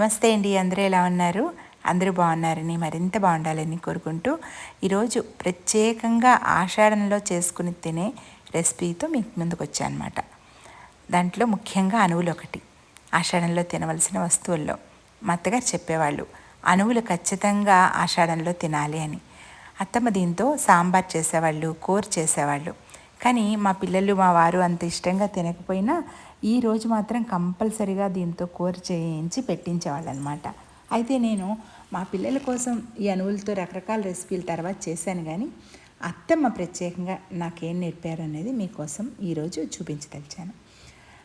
నమస్తే అండి అందరూ ఎలా ఉన్నారు? అందరూ బాగున్నారని మరింత బాగుండాలని కోరుకుంటూ ఈరోజు ప్రత్యేకంగా ఆషాఢంలో చేసుకుని తినే రెసిపీతో మీకు ముందుకు వచ్చానమాట. దాంట్లో ముఖ్యంగా అణువులు ఒకటి. ఆషాఢంలో తినవలసిన వస్తువుల్లో మా అత్తగారు చెప్పేవాళ్ళు అణువులు ఖచ్చితంగా ఆషాఢంలో తినాలి అని. అత్తమ్మ దీంతో సాంబార్ చేసేవాళ్ళు కూర చేసేవాళ్ళు. కానీ మా పిల్లలు మా వారు అంత ఇష్టంగా తినకపోయినా ఈ రోజు మాత్రం కంపల్సరిగా దీంతో కూర చేయించి పెట్టించేవాళ్ళు అనమాట అయితే నేను మా పిల్లల కోసం ఈ అణువులతో రకరకాల రెసిపీలు తర్వాత చేశాను కానీ అత్తమ్మ ప్రత్యేకంగా నాకేం నేర్పారు అనేది మీకోసం ఈరోజు చూపించదలిచాను.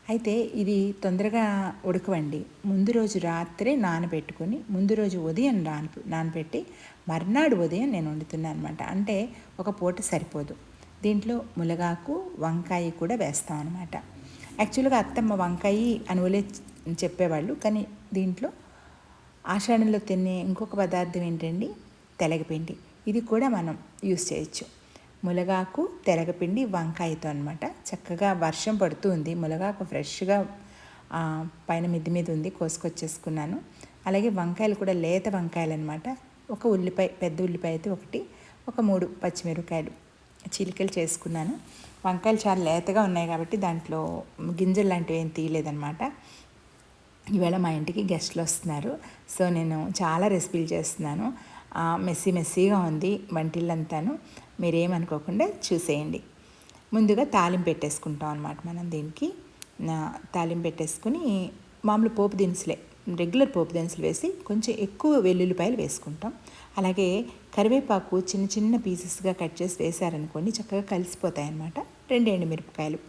అయితే ఇది తొందరగా ఉడకవండి. ముందు రోజు రాత్రే నానబెట్టుకొని ముందు రోజు ఉదయం నాన నానబెట్టి మర్నాడు ఉదయం నేను వండుతున్నాను అనమాట అంటే ఒక పూట సరిపోదు. దీంట్లో ములగాకు వంకాయ కూడా వేస్తాం అనమాట యాక్చువల్గా అత్తమ్మ వంకాయ అనువులే చెప్పేవాళ్ళు కానీ దీంట్లో ఆషాఢంలో తినే ఇంకొక పదార్థం ఏంటండి? తెలగపిండి. ఇది కూడా మనం యూస్ చేయొచ్చు. ములగాకు తెలగపిండి వంకాయతో అనమాట చక్కగా వర్షం పడుతూ ఉంది. ములగాకు ఫ్రెష్గా పైన మిద్ది మీద ఉంది కోసుకొచ్చేసుకున్నాను. అలాగే వంకాయలు కూడా లేత వంకాయలు అనమాట ఒక ఉల్లిపాయ పెద్ద ఉల్లిపాయ అయితే ఒకటి ఒక మూడు పచ్చిమిరపకాయలు చిలికలు చేసుకున్నాను. వంకాయలు చాలా లేతగా ఉన్నాయి కాబట్టి దాంట్లో గింజలు లాంటివి ఏం తీయలేదనమాట ఈవేళ మా ఇంటికి గెస్ట్లు వస్తున్నారు. సో నేను చాలా రెసిపీలు చేస్తున్నాను. మెస్సీ మెస్సీగా ఉంది వంటిల్లంతాను. మీరేమనుకోకుండా చూసేయండి. ముందుగా తాలింపు పెట్టేసుకుంటాం అనమాట మనం దీనికి. తాలింపు పెట్టేసుకుని మామూలు పోపు దినుసులే రెగ్యులర్ పోపు దినుసులు వేసి కొంచెం ఎక్కువ వెల్లుల్లిపాయలు వేసుకుంటాం. అలాగే కరివేపాకు చిన్న చిన్న పీసెస్గా కట్ చేసి వేసారనుకోండి చక్కగా కలిసిపోతాయి అన్నమాట రెండు ఎండుమిరపకాయలు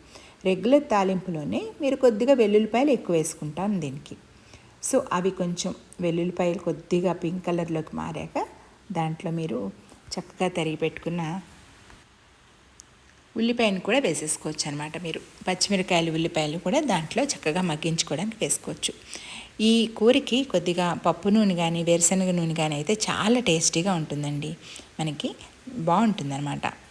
రెగ్యులర్ తాలింపులోనే మీరు కొద్దిగా వెల్లుల్లిపాయలు ఎక్కువ వేసుకుంటాను దీనికి. సో అవి కొంచెం వెల్లుల్లిపాయలు కొద్దిగా పింక్ కలర్లోకి మారాక దాంట్లో మీరు చక్కగా తరిగి పెట్టుకున్న ఉల్లిపాయను కూడా వేసేసుకోవచ్చు అనమాట మీరు. పచ్చిమిరకాయలు ఉల్లిపాయలు కూడా దాంట్లో చక్కగా మగ్గించుకోవడానికి వేసుకోవచ్చు. ఈ కూరకి కొద్దిగా పప్పు నూనె కానీ వేరుశనగ నూనె కానీ అయితే చాలా టేస్టీగా ఉంటుందండి. మనకి బాగుంటుందన్నమాట.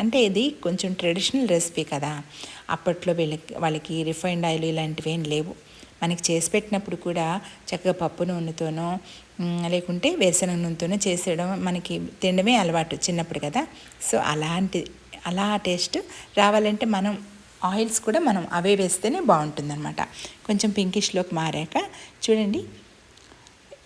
అంటే ఇది కొంచెం ట్రెడిషనల్ రెసిపీ కదా. అప్పట్లో వీళ్ళకి వాళ్ళకి రిఫైండ్ ఆయిల్ ఇలాంటివి ఏం లేవు. మనకి చేసి పెట్టినప్పుడు కూడా చక్కగా పప్పు నూనెతోనో లేకుంటే వేరుశనగ నూనెతోనో చేసేయడం మనకి తినడమే అలవాటు చిన్నప్పుడు కదా. సో అలాంటి అలా టేస్ట్ రావాలంటే మనం ఆయిల్స్ కూడా మనం అవే వేస్తేనే బాగుంటుందన్నమాట. కొంచెం పింకిష్లోకి మారాక చూడండి.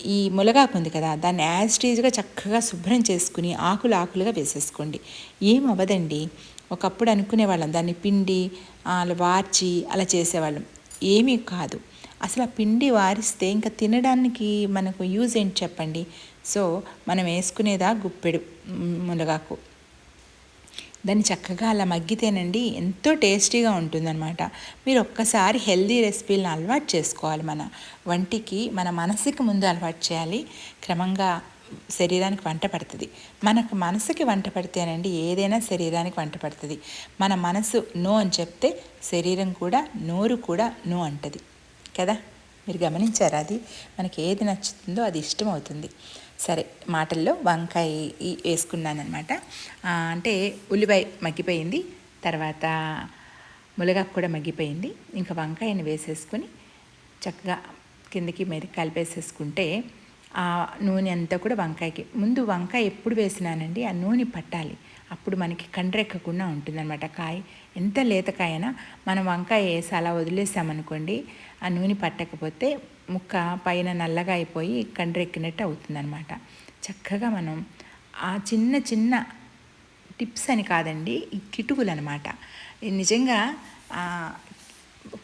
ఈ ములగాకు ఉంది కదా దాన్ని యాజ్ టీజ్గా చక్కగా శుభ్రం చేసుకుని ఆకులు ఆకులుగా వేసేసుకోండి. ఏం అవ్వదండి? ఒకప్పుడు అనుకునేవాళ్ళం దాన్ని పిండి అలా వార్చి అలా చేసేవాళ్ళం. ఏమీ కాదు. అసలు ఆ పిండి వారిస్తే ఇంకా తినడానికి మనకు యూజ్ ఏంటి చెప్పండి? సో మనం వేసుకునేదా గుప్పెడు మునగాకు. దాన్ని చక్కగా అలా మగ్గితేనండి ఎంతో టేస్టీగా ఉంటుందన్నమాట. మీరు ఒక్కసారి హెల్దీ రెసిపీలను అలవాటు చేసుకోవాలి మన వంటికి మన మనసుకి ముందు అలవాటు చేయాలి. క్రమంగా శరీరానికి వంట పడుతుంది. మనకు మనసుకి వంట పడితేనండి ఏదైనా శరీరానికి వంట పడుతుంది. మన మనసు నో అని చెప్తే శరీరం కూడా నోరు కూడా నో అంటది. కదా? మీరు గమనించారా అది? మనకి ఏది నచ్చుతుందో అది ఇష్టం అవుతుంది సరే మాటల్లో వంకాయ వేసుకున్నానమాట అంటే ఉల్లిపాయ మగ్గిపోయింది తర్వాత ములగాకు కూడా మగ్గిపోయింది. ఇంకా వంకాయని వేసేసుకొని చక్కగా కిందకి మీరు కలిపేసేసుకుంటే ఆ నూనె అంతా కూడా వంకాయకి. ముందు వంకాయ ఎప్పుడు వేసినానండి? ఆ నూనె పట్టాలి. అప్పుడు మనకి కండ్రెక్కకుండా ఉంటుందన్నమాట కాయ. ఎంత లేతకాయనా మనం వంకాయ వేసి అలా వదిలేసామనుకోండి ఆ నూనె పట్టకపోతే ముక్క పైన నల్లగా అయిపోయి కండ్రెక్కినట్టు అవుతుందన్నమాట. చక్కగా మనం ఆ చిన్న చిన్న టిప్స్ అని కాదండి ఈ కిటుకులు అనమాట నిజంగా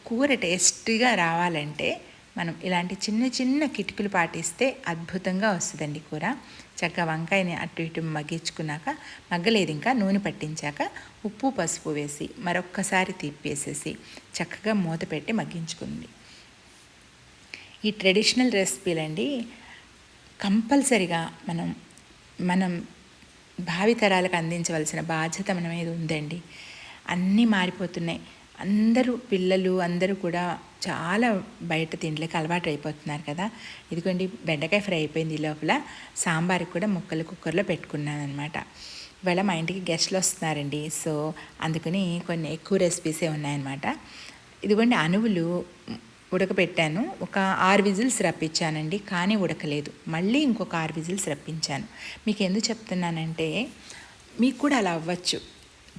కూర టేస్టీగా రావాలంటే మనం ఇలాంటి చిన్న చిన్న కిటుకులు పాటిస్తే అద్భుతంగా వస్తుందండి కూర. చక్కగా వంకాయని అటు ఇటు మగ్గించుకున్నాక మగ్గలేదు ఇంకా నూనె పట్టించాక ఉప్పు పసుపు వేసి మరొక్కసారి తిప్పేసేసి చక్కగా మూత పెట్టి మగ్గించుకుంది ఈ ట్రెడిషనల్ రెసిపీలండి కంపల్సరిగా మనం మనం భావితరాలకు అందించవలసిన బాధ్యత మన మీద ఉందండి. అన్నీ మారిపోతున్నాయి. అందరూ పిల్లలు అందరూ కూడా చాలా బయట తిండ్లకి అలవాటు అయిపోతున్నారు కదా. ఇదిగోండి బెండకాయ ఫ్రై అయిపోయింది లోపల. సాంబార్కి కూడా ముక్కలు కుక్కర్లో పెట్టుకున్నాను అనమాట ఇవాళ మా ఇంటికి గెస్ట్లు వస్తున్నారండి. సో అందుకని కొన్ని ఎక్కువ రెసిపీసే ఉన్నాయన్నమాట. ఇదిగోండి అణువులు ఉడకపెట్టాను ఒక ఆరు విజిల్స్ రప్పించానండి కానీ ఉడకలేదు. మళ్ళీ ఇంకొక ఆరు విజిల్స్ రప్పించాను. మీకు ఎందుకు చెప్తున్నానంటే మీకు కూడా అలా అవ్వచ్చు.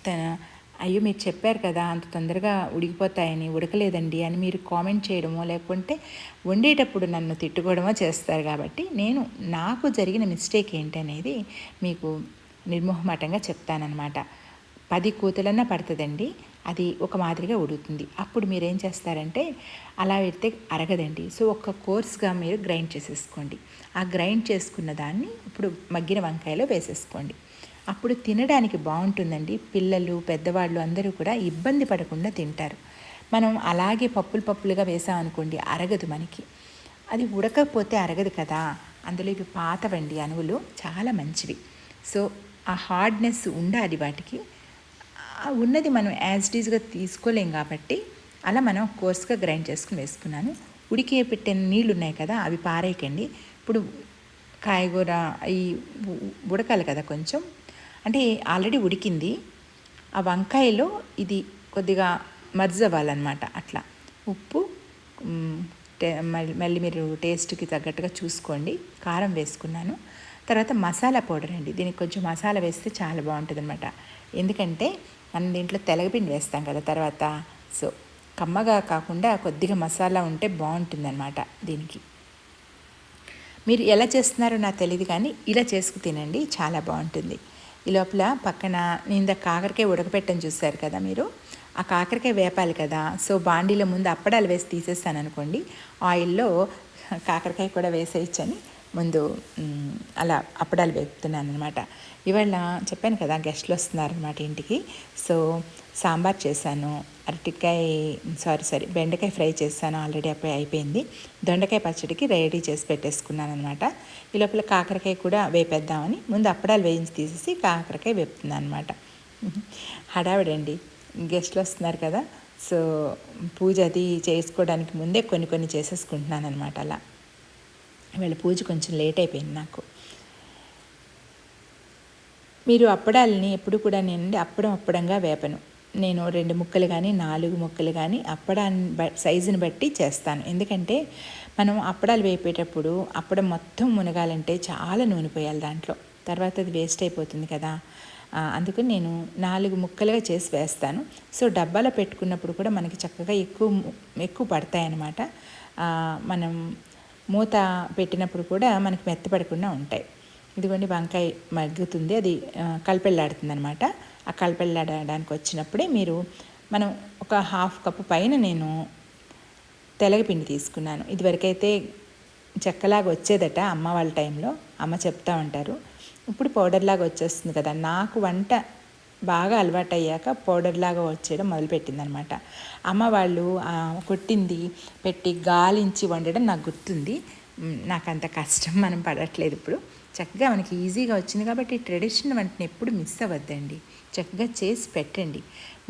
తన అయ్యో మీరు చెప్పారు కదా అంత తొందరగా ఉడికిపోతాయని ఉడకలేదండి అని మీరు కామెంట్ చేయడమో లేకుంటే వండేటప్పుడు నన్ను తిట్టుకోవడమో చేస్తారు కాబట్టి నేను నాకు జరిగిన మిస్టేక్ ఏంటనేది మీకు నిర్మోహమాటంగా చెప్తానన్నమాట. పది కూతులన్నా పడుతుందండి. అది ఒక మాదిరిగా ఉడుకుతుంది అప్పుడు మీరు ఏం చేస్తారంటే అలా పెడితే అరగదండి. సో ఒక కోర్స్గా మీరు గ్రైండ్ చేసేసుకోండి. ఆ గ్రైండ్ చేసుకున్న దాన్ని ఇప్పుడు మగ్గిన వంకాయలో వేసేసుకోండి. అప్పుడు తినడానికి బాగుంటుందండి. పిల్లలు పెద్దవాళ్ళు అందరూ కూడా ఇబ్బంది పడకుండా తింటారు. మనం అలాగే పప్పులు పప్పులుగా వేసామనుకోండి అరగదు మనకి. అది ఉడకపోతే అరగదు కదా. అందులో ఇవి పాతవండి అణువులు. చాలా మంచివి. సో ఆ హార్డ్నెస్ ఉండాలి వాటికి. ఉన్నది మనం యాజ్ డీజ్గా తీసుకోలేం కాబట్టి అలా మనం కోర్స్గా గ్రైండ్ చేసుకుని వేసుకున్నాను. ఉడికే పెట్టిన నీళ్ళు ఉన్నాయి కదా అవి పారేయకండి. ఇప్పుడు కాయగూర ఈ ఉడకాలి కదా కొంచెం. అంటే ఆల్రెడీ ఉడికింది. ఆ వంకాయలో ఇది కొద్దిగా మర్జ్ అవ్వాలన్నమాట అట్లా. ఉప్పు మళ్ళీ మీరు టేస్ట్కి తగ్గట్టుగా చూసుకోండి. కారం వేసుకున్నాను. తర్వాత మసాలా పౌడర్ అండి. దీనికి కొంచెం మసాలా వేస్తే చాలా బాగుంటుంది అనమాట ఎందుకంటే మనం దీంట్లో తెలగపిండి వేస్తాం కదా తర్వాత. సో కమ్మగా కాకుండా కొద్దిగా మసాలా ఉంటే బాగుంటుందన్నమాట దీనికి. మీరు ఎలా చేస్తున్నారో నాకు తెలియదు కానీ ఇలా చేసుకు తినండి చాలా బాగుంటుంది. ఈ లోపల పక్కన నేను కాకరకాయ ఉడకపెట్టని చూస్తారు కదా మీరు? ఆ కాకరకాయ వేపాలి కదా. సో బాండీలో ముందు అప్పడాలు వేసి తీసేస్తాను అనుకోండి ఆయిల్లో కాకరకాయ కూడా వేసేయచ్చని ముందు అలా అప్పడాలు వేపుతున్నాను అనమాట ఇవాళ చెప్పాను కదా గెస్ట్లు వస్తున్నారనమాట ఇంటికి. సో సాంబార్ చేశాను అరటికాయ సారీ సారీ బెండకాయ ఫ్రై చేశాను ఆల్రెడీ అప్పుడే అయిపోయింది. దొండకాయ పచ్చడికి రెడీ చేసి పెట్టేసుకున్నాను అనమాట ఈ లోపల కాకరకాయ కూడా వేపేద్దామని ముందు అప్పడాలు వేయించి తీసేసి కాకరకాయ వేపుతున్నాను అనమాట హడావిడండి. గెస్ట్లు వస్తున్నారు కదా సో పూజ అది చేసుకోవడానికి ముందే కొన్ని కొన్ని చేసేసుకుంటున్నాను అనమాట అలా. వీళ్ళ పూజ కొంచెం లేట్ అయిపోయింది నాకు. మీరు అప్పడాలని ఎప్పుడు కూడా నేను అప్పడం అప్పడంగా వేపను. నేను రెండు ముక్కలు కానీ నాలుగు ముక్కలు కానీ అప్పడాన్ని బ సైజుని బట్టి చేస్తాను. ఎందుకంటే మనం అప్పడాలు వేపేటప్పుడు అప్పడం మొత్తం మునగాలంటే చాలా నూనె పోయాలి దాంట్లో. తర్వాత అది వేస్ట్ అయిపోతుంది కదా. అందుకని నేను నాలుగు ముక్కలుగా చేసి వేస్తాను. సో డబ్బాలో పెట్టుకున్నప్పుడు కూడా మనకి చక్కగా ఎక్కువ ఎక్కువ పడతాయి మనం మూత పెట్టినప్పుడు కూడా మనకి మెత్తపడకుండా ఉంటాయి. ఇదిగోండి వంకాయ మగ్గుతుంది. అది కలిపెళ్ళాడుతుంది అనమాట ఆ కలిపెళ్ళాడడానికి వచ్చినప్పుడే మీరు మనం ఒక హాఫ్ కప్పు పైన నేను తెలగపిండి తీసుకున్నాను. ఇదివరకైతే చెక్కలాగా వచ్చేదట అమ్మ వాళ్ళ టైంలో. అమ్మ చెప్తా ఉంటారు. ఇప్పుడు పౌడర్లాగా వచ్చేస్తుంది కదా. నాకు వంట బాగా అలవాటయ్యాక పౌడర్లాగా వచ్చేయడం మొదలుపెట్టింది అనమాట అమ్మ వాళ్ళు కొట్టింది పెట్టి గాలించి వండడం నాకు గుర్తుంది. నాకు అంత కష్టం మనం పడట్లేదు ఇప్పుడు. చక్కగా మనకి ఈజీగా వచ్చింది కాబట్టి ట్రెడిషన్ వంటని ఎప్పుడు మిస్ అవ్వద్దండి. చక్కగా చేసి పెట్టండి.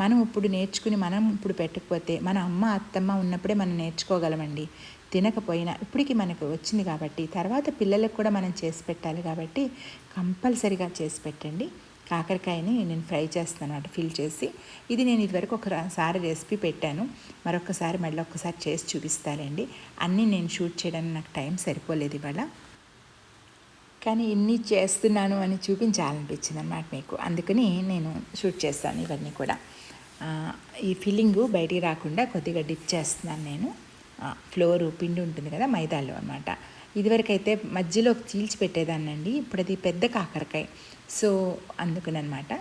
మనం ఇప్పుడు నేర్చుకుని మనం ఇప్పుడు పెట్టకపోతే మన అమ్మ అత్తమ్మ ఉన్నప్పుడే మనం నేర్చుకోగలమండి. తినకపోయినా ఇప్పటికి మనకు వచ్చింది కాబట్టి తర్వాత పిల్లలకు కూడా మనం చేసి పెట్టాలి కాబట్టి కంపల్సరిగా చేసి పెట్టండి. కాకరకాయని నేను ఫ్రై చేస్తాను అనమాట ఫిల్ చేసి. ఇది నేను ఇదివరకు ఒకసారి రెసిపీ పెట్టాను. మరొకసారి మళ్ళీ ఒక్కసారి చేసి చూపిస్తానండి అన్నీ నేను షూట్ చేయడానికి నాకు టైం సరిపోలేదు ఇవాళ. కానీ ఇన్ని చేస్తున్నాను అని చూపించాలనిపించింది అనమాట మీకు. అందుకని నేను షూట్ చేస్తాను ఇవన్నీ కూడా. ఈ ఫిల్లింగు బయటికి రాకుండా కొద్దిగా డిప్ చేస్తున్నాను నేను. ఫ్లోరు పిండి ఉంటుంది కదా మైదాలో అనమాట ఇదివరకైతే మధ్యలో చీల్చి పెట్టేదాన్నండి ఇప్పుడు అది పెద్ద కాకరకాయ. సో అందుకునమాట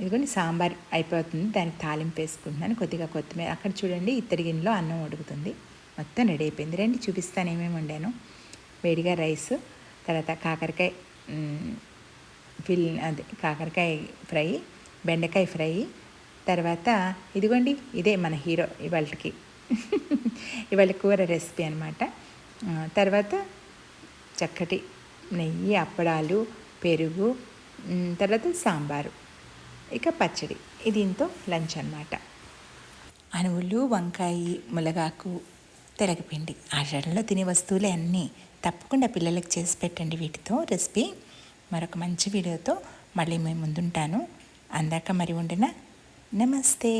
ఇదిగోండి సాంబార్ అయిపోతుంది దానికి తాలింపు వేసుకుంటున్నాను కొద్దిగా కొత్తిమీర. అక్కడ చూడండి ఇత్తడి గిన్నెలో అన్నం ఉడుకుతుంది. మొత్తం రెడీ అయిపోయింది. రండి చూపిస్తాను ఏమేమి వండాను. వేడిగా రైస్ తర్వాత కాకరకాయ ఫిల్ అదే కాకరకాయ ఫ్రై బెండకాయ ఫ్రై తర్వాత ఇదిగోండి ఇదే మన హీరో ఇవాళకి ఇవాళ కూర రెసిపీ అనమాట తర్వాత చక్కటి నెయ్యి అప్పడాలు పెరుగు తర్వాత సాంబారు ఇక పచ్చడి. ఇది దీంతో లంచ్ అనమాట అనువులు వంకాయ ములగాకు తెరగపిండి ఆషాఢంలో తినే వస్తువులే అన్నీ. తప్పకుండా పిల్లలకు చేసి పెట్టండి వీటితో రెసిపీ. మరొక మంచి వీడియోతో మళ్ళీ మేము ముందుంటాను. అందాక మరి ఉండిన నమస్తే.